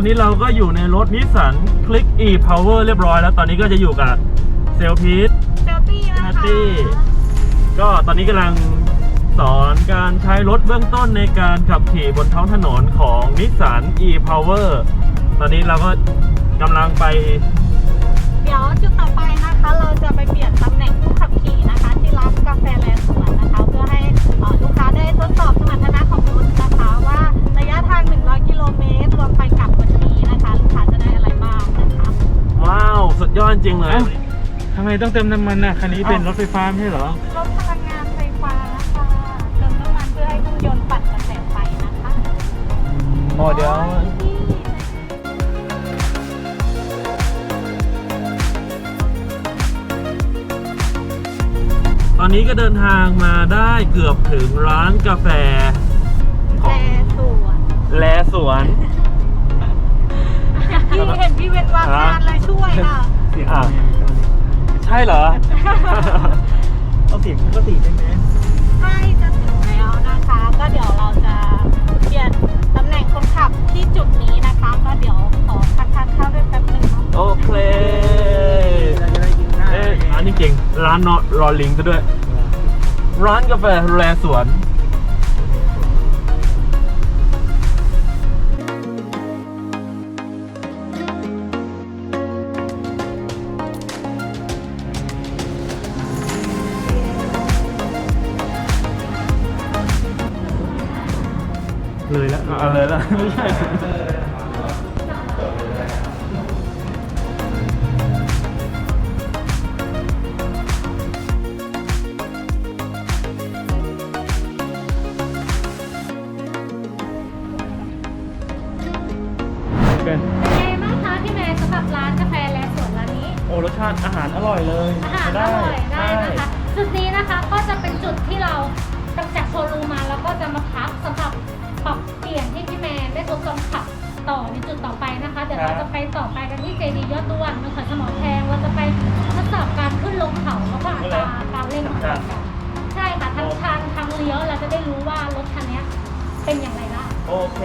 อะตอนนี้เราก็อยู่ในรถนิสสันคลิก e power เรียบร้อยแล้ว ตอนนี้ก็จะอยู่กับเซลพีทเซลฟี่นะแฮคะตตี้ก็ตอนนี้กำลังสอนการใช้รถเบื้องต้นในการขับขี่บนท้องถนนของนิสสัน e power ตอนนี้เราก็กำลังไป เดี๋ยวจุดต่อไปนะคะ เราจะไปเปลี่ยน ทำไมต้องเติมน้ำมันน่ะคันนี้เป็นเอ้ารถไฟฟ้าไม่ใช่เหรอ รถพลังงานไฟฟ้าค่ะเติมน้ำมันเพื่อให้เครื่องยนต์ปั่นกระแสไฟนะคะโอ้เดี๋ยวที่ตอนนี้ก็เดินทางมาได้เกือบถึงร้านกาแฟขแลองสวนแลสวนพี่เห็นพี่เว้นวางงานเลยช่วยค่ะ อะใช่เหรอ เอาเสียงปกติได้ไหมใกล้จะถึงแล้วนะคะ ก็เดี๋ยวเราจะเปลี่ยนตำแหน่งคนขับที่จุดนี้นะคะ ก็เดี๋ยวขอพักทานข้าวด้วยแป๊บหนึ่งเนาะโอเคเราจะได้กินข้าวเอ๊ะร้านนี้เก่งร้านนอรอลิงซะด้วย ร้านกาแฟแลสวน เลยแล้วเอาเลยละไม่ใช่เป็นเป็นไงบ้างคะพี่แมนสำหรับร้านกาแฟและสวนร้านนี้ โอ้รสชาติอาหารอร่อยเลยอาหารอร่อยได้นะคะ จุดนี้นะคะก็จะเป็นจุดที่เราจากโชว์รูมมาแล้วก็จะมาพักสำหรับ พี่แมนได้ทดลองขับต่อในจุดต่อไปนะคะเดี๋ยวเราจะไปต่อไปกันที่เจดียอดด้วนเมืองขอนสมอแพงเราจะไปทดสอบการขึ้นลงเขาแล้วก็อัตราการเร่งของรถกันใช่ค่ะทั้งทางทางเลี้ยวเราจะได้รู้ว่ารถคันนี้เป็นอย่างไรบ้างโอเค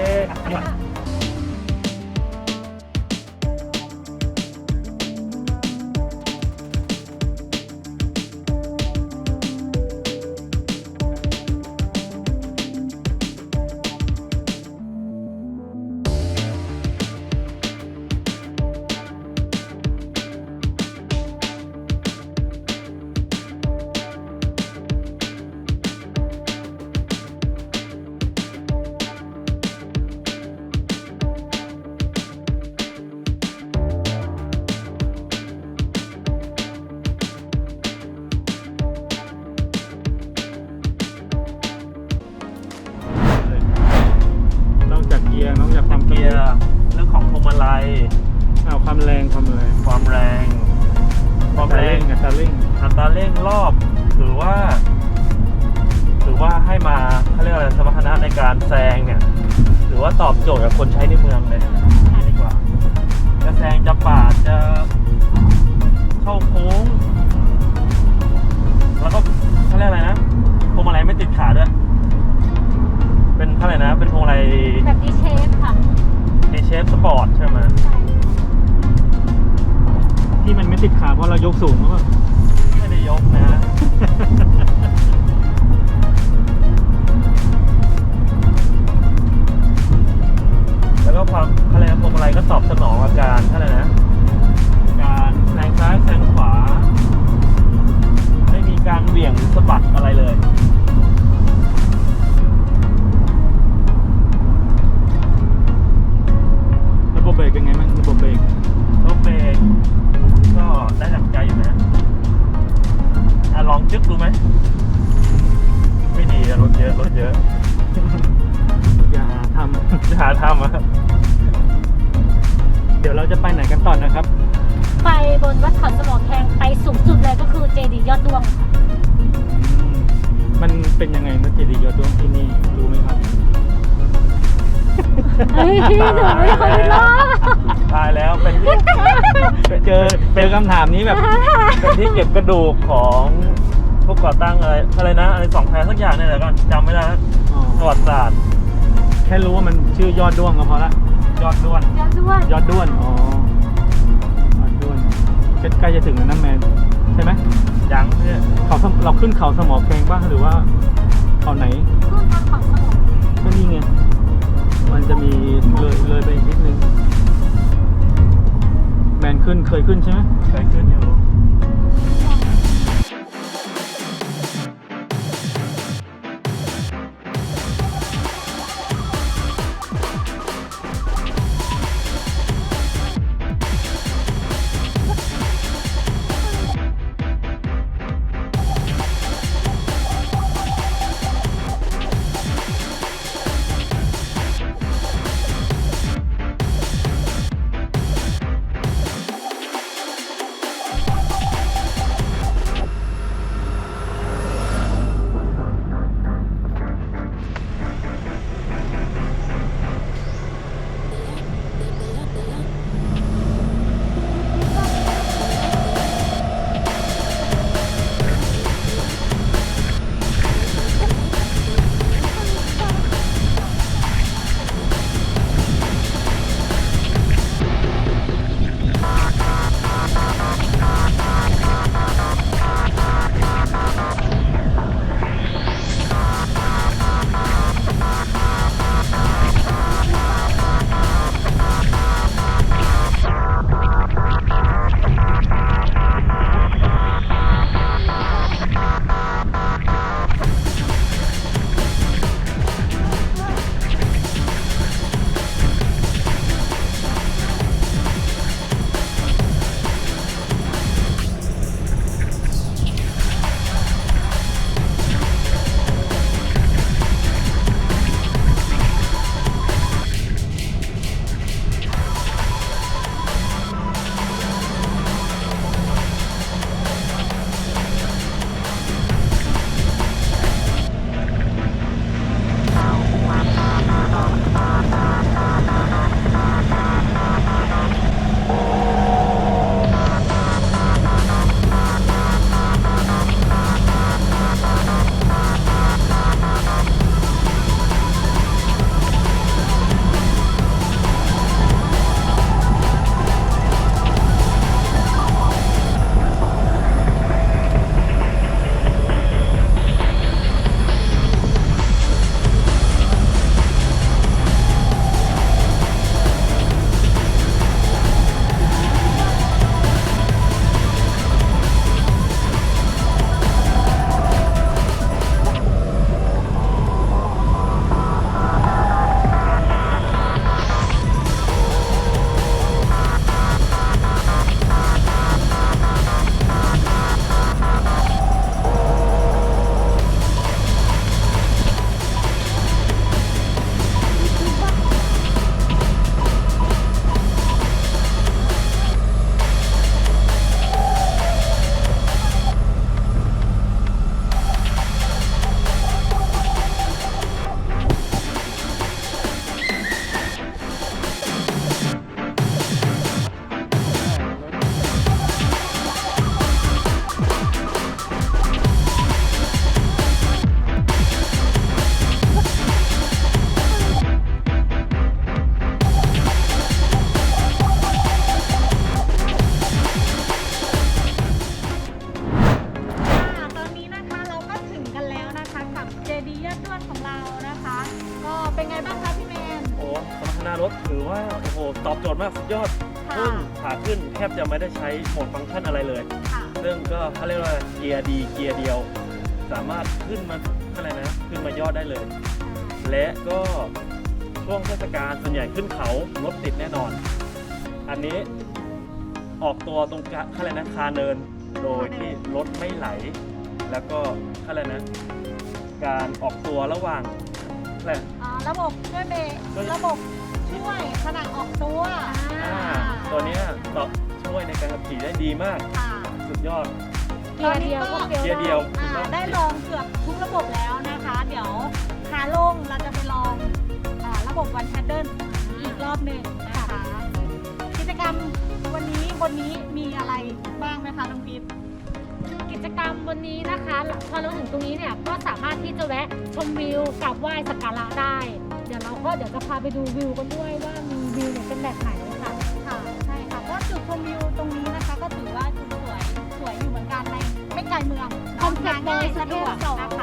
การแซงเนี่ยถือว่าตอบโจทย์กับคนใช้ในเมืองเลยดีกว่า จะแซงจะปาดจะเข้าโค้ง แล้วก็เขาเรียกอะไรนะพวงมาลัยไม่ติดขาด้วย เป็นเขาเรียกอะไรนะ เป็นพวงมาลัยแบบดีเชฟค่ะดีเชฟสปอร์ตใช่ไหมที่มันไม่ติดขาเพราะเรายกสูงหรือเปล่าไม่ได้ยกนะ อะไรนะพวงมาลัยก็ตอบสนองอาการอะไรนะการแซงซ้ายแซงขวา ไม่มีการเหวี่ยงหรือสะบัดอะไรเลยระบบเบรกเป็นไงบ้างระบบเบรกรถเบรกก็ได้ดังใจอยู่นะอะลองจึ๊กดูไหมไม่ดีอะรถเยอะรถเยอะอย่าหาทจะหาทำอะำเดี๋ยวเราจะไปไหนกันต่อนะครับ ไปบนวัดเขาสมอแขงไปสูงสุดเลยก็คือเจดีย์ยอดดวงอืมมันเป็นยังไงนะเจดีย์ยอดดวงที่นี่รู้ไหมครับเฮ้ยพี่หนูไม่เคยรอดตายแล้วเป็นที่เจอเจอคำถามนี้แบบเป็นที่เก็บกระดูกของผู้ก่อตั้งอะไรอะไรนะอะไรสองแพรสักอย่างเนี่ยแหละก็จำไม่ได้แล้วอ๋อประวัติศาสตร์แค่รู้ว่ามันชื่อยอดด้วงก็พอละ ยอดด้วน ยอดดวงยอดด้วน อ๋อ ยอดด้วนใกล้ๆจะถึงแล้วนะแมน ใช่ไหมยังเนี่ยเขาสมเราขึ้นเขาสมอแขงบ้างหรือว่า เขาไหน ขึ้นวัดเขาสมอก็นี่ไง มันจะมีเลยเลยไปอีกนิดนึง แมนขึ้นเคยขึ้นใช่ไหมเคยขึ้นอยู่ นแทบจะไม่ได้ใช้โหมดฟังก์ชันอะไรเลย ค่ะซึ่งก็เขาเรียกว่าเกียร์ดีเกียร์เดียว สามารถขึ้นมาอะไรนะขึ้นมายอดได้เลย และก็ช่วงเทศกาลส่วนใหญ่ขึ้นเขารถติดแน่นอน อันนี้ออกตัวตรงกะอะไรนะคาเนิน โดยที่รถไม่ไหล แล้วก็อะไรนะ การออกตัวระหว่างอะไร อ่าระบบช่วยเบรกช่วยระบบช่วยขณะออกตัวอ่า ตัวเนี้ยตอบช่วยในการขับขี่ได้ดีมาก ค่ะสุดยอด เกียร์เดียวก็เฟี้ยวเกียร์เดียว อ่าได้ลองเกือบทุกระบบแล้วนะคะ เดี๋ยวขาลงเราจะไปลองอาระบบวันแพดเดิลอีกรอบหนึ่งนะคะ กิจกรรมวันนี้บนนี้มีอะไรบ้างไหมคะน้องพีท กิจกรรมวันนี้นะคะพอเราถึงตรงนี้เนี่ยก็สามารถที่จะแวะชมวิวกราบไหว้สักการะได้ เดี๋ยวเราก็เดี๋ยวจะพาไปดูวิวกันด้วยว่ามีวิวเนี่ยเป็นแบบไหน องคอนเซ็ปต์ง่ายเลยสะดวก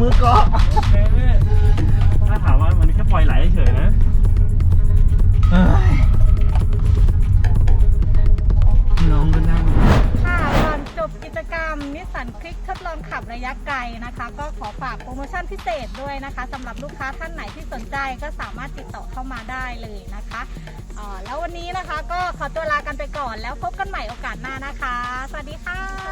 มือเกาะถ้าถามว่ามันแค่ปล่อยไหลเฉยนะน้องก็นั่งค่ะก่อนจบกิจกรรมนิสสันคลิกทดลองขับระยะไกลนะคะ ก็ขอฝากโปรโมชั่นพิเศษด้วยนะคะสำหรับลูกค้าท่านไหนที่สนใจก็สามารถติดต่อเข้ามาได้เลยนะคะแล้ววันนี้นะคะก็ขอตัวลากันไปก่อนแล้วพบกันใหม่โอกาสหน้านะคะ สวัสดีค่ะ